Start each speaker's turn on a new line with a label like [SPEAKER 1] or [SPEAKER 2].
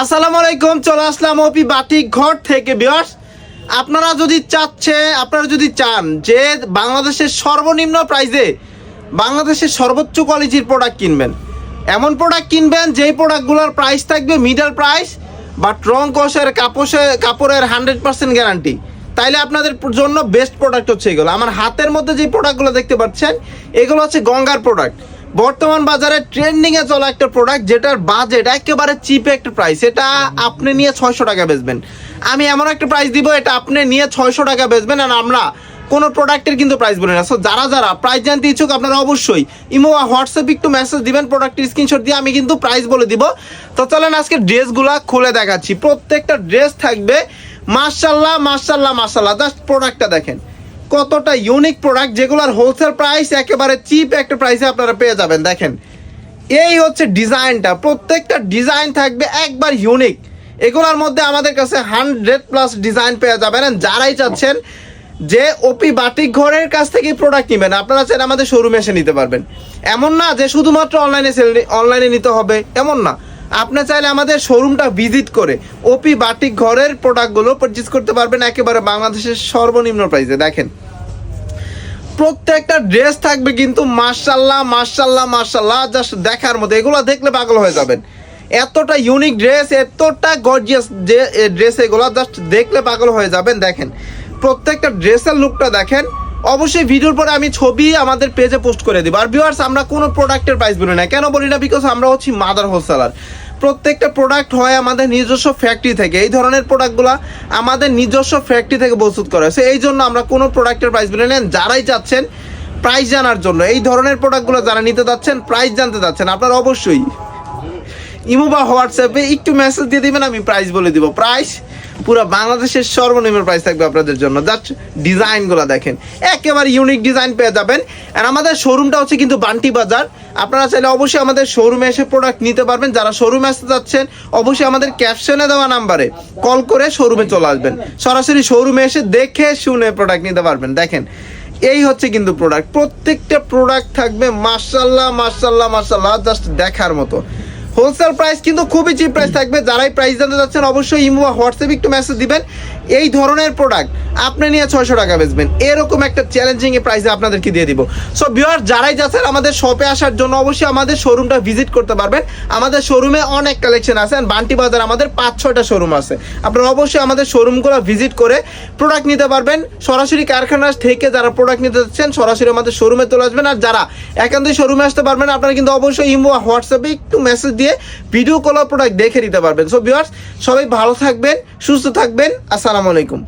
[SPEAKER 1] আসসালামু আলাইকুম, চলে আসলাম ওপি বাটিক ঘর থেকে বিয়ার্স আপনারা যদি চাচ্ছে, আপনারা যদি চান যে বাংলাদেশের সর্বনিম্ন প্রাইসে বাংলাদেশের সর্বোচ্চ কোয়ালিটির প্রোডাক্ট কিনবেন। এমন প্রোডাক্ট কিনবেন যেই প্রোডাক্টগুলোর প্রাইস থাকবে মিডল প্রাইস বাট রং কষের কাপড়ে কাপড়ের হান্ড্রেড পার্সেন্ট গ্যারান্টি তাইলে আপনাদের জন্য বেস্ট প্রোডাক্ট হচ্ছে এগুলো। আমার হাতের মধ্যে যে প্রোডাক্টগুলো দেখতে পাচ্ছেন, এগুলো হচ্ছে গঙ্গার প্রোডাক্ট বর্তমান বাজারে ট্রেন্ডিং এ চলা একটা প্রোডাক্ট যেটার বাজেট একেবারে চিপে একটা প্রাইস এটা আপনি নিয়ে ছয়শো টাকা বেচবেন। আমি এমন একটা প্রাইস দিব, এটা আপনি নিয়ে ছয়শো টাকা বেচবেন আর আমরা কোনো প্রোডাক্টের কিন্তু প্রাইস বলি না। সো যারা যারা প্রাইস জানতে ইচ্ছুক, আপনারা অবশ্যই ইমো বা হোয়াটসঅ্যাপ একটু মেসেজ দিবেন প্রোডাক্টের স্ক্রিনশট দিয়ে আমি কিন্তু প্রাইস বলে দিব। তো চলেন আজকে ড্রেসগুলা খুলে দেখাচ্ছি। প্রত্যেকটা ড্রেস থাকবে মার্শাল্লাহ মার্শাল্লাহ মার্শাল্লাহ জাস্ট প্রোডাক্টটা দেখেন। কতটা ইউনিক প্রোডাক্ট যেগুলোর হোলসেল প্রাইস একেবারে চিপ একটা প্রাইসে আপনারা পেয়ে যাবেন, দেখেন। এই হচ্ছে ডিজাইনটা প্রত্যেকটা ডিজাইন থাকবে একবার ইউনিক এগুলোর মধ্যে আমাদের কাছে হান্ড্রেড প্লাস ডিজাইন পেয়ে যাবেন। যারাই চাচ্ছেন যে ওপি বাটিক ঘরের কাছ থেকে প্রোডাক্ট নেবেন, আপনারা চাইলে আমাদের শোরুমে এসে নিতে পারবেন। এমন না যে শুধুমাত্র অনলাইনে সেল অনলাইনে নিতে হবে, এমন না। আপনি চাইলে আমাদের শোরুমটা ভিজিট করে ওপি বাটিক ঘরের প্রোডাক্টগুলো পারচেজ করতে পারবেন একেবারে বাংলাদেশের সর্বনিম্ন প্রাইসে দেখেন প্রত্যেকটা ড্রেস থাকবে কিন্তু মার্শাল্লাহ মার্শাল্লাহ মার্শাল্লাহ জাস্ট দেখার মতো। এগুলো দেখলে পাগল হয়ে যাবেন। এতটা ইউনিক ড্রেস এতটা গর্জিয়াস ড্রেস এগুলো জাস্ট দেখলে পাগল হয়ে যাবেন, দেখেন। প্রত্যেকটা ড্রেসের লুকটা দেখেন। অবশ্যই ভিডিওর পরে আমি ছবি আমাদের পেজে পোস্ট করে দিব। আর ভিউয়ার্স আমরা কোনো প্রোডাক্টের প্রাইস বলি না। কেন বলি না? বিকজ আমরা হচ্ছি মাদার হোলসেলার প্রত্যেকটা প্রোডাক্ট হয় আমাদের নিজস্ব ফ্যাক্টরি থেকে। এই ধরনের প্রোডাক্টগুলো আমাদের নিজস্ব ফ্যাক্টরি থেকে প্রস্তুত করা। হয়েছে এই জন্য আমরা কোনো প্রোডাক্টের প্রাইস বলে নেন, যারাই চাচ্ছেন প্রাইস জানার জন্য। এই ধরনের প্রোডাক্টগুলো যারা নিতে যাচ্ছেন প্রাইস জানতে যাচ্ছেন, আপনারা অবশ্যই ইমো বা হোয়াটসঅ্যাপে একটু মেসেজ দিয়ে দিবেন, আমি প্রাইস বলে দিব। প্রাইস পুরো বাংলাদেশের সর্বনিম্ন প্রাইস থাকবে আপনাদের জন্য। জাস্ট ডিজাইনগুলো দেখেন। একেবারে ইউনিক ডিজাইন পেয়ে যাবেন। আর আমাদের শোরুমটা হচ্ছে কিন্তু বান্টি বাজার। আপনারা চাইলে অবশ্যই আমাদের শোরুমে এসে প্রোডাক্ট নিতে পারবেন। যারা শোরুমে আসতে যাচ্ছেন, অবশ্যই আমাদের ক্যাপশনে দেওয়া নাম্বারে কল করে শোরুমে চলে আসবেন। সরাসরি শোরুমে এসে দেখে শুনে প্রোডাক্ট নিতে পারবেন। দেখেন, এই হচ্ছে কিন্তু প্রোডাক্ট প্রত্যেকটা প্রোডাক্ট থাকবে মার্শাল্লাহ মার্শাল্লাহ মার্শাল্লাহ জাস্ট দেখার মতো। হোলসেল প্রাইস কিন্তু খুবই চিপ প্রাইস থাকবে। যারাই প্রাইস জানতে যাচ্ছেন অবশ্যই ইমো বা হোয়াটসঅ্যাপে একটু মেসেজ দিবেন। এই ধরনের প্রোডাক্ট আপনি নিয়ে ছয়শো টাকা বেচবেন। এরকম একটা চ্যালেঞ্জিং প্রাইসে আপনাদেরকে দিয়ে দিব। সো ভিউয়ার যারাই যাচ্ছেন আমাদের শপে আসার জন্য অবশ্যই আমাদের শোরুমটা ভিজিট করতে পারবেন। আমাদের শোরুমে অনেক কালেকশন আছে and বান্টি বাজার আমাদের পাঁচ, ছয়টা শোরুম আছে। আপনারা অবশ্যই আমাদের শোরুমগুলো ভিজিট করে প্রোডাক্ট নিতে পারবেন। সরাসরি কারখানা থেকে যারা প্রোডাক্ট নিতে যাচ্ছেন সরাসরি আমাদের শোরুমে চলে আসবেন। আর যারা একান্তই শোরুমে আসতে পারবেন, আপনারা কিন্তু অবশ্যই ইমো হোয়াটসঅ্যাপে একটু মেসেজ দিয়ে ভিডিও কল প্রোডাক্ট দেখে নিতে পারবেন। সো ভিউয়ার্স সবাই ভালো থাকবেন, সুস্থ থাকবেন। আসসালামু আলাইকুম।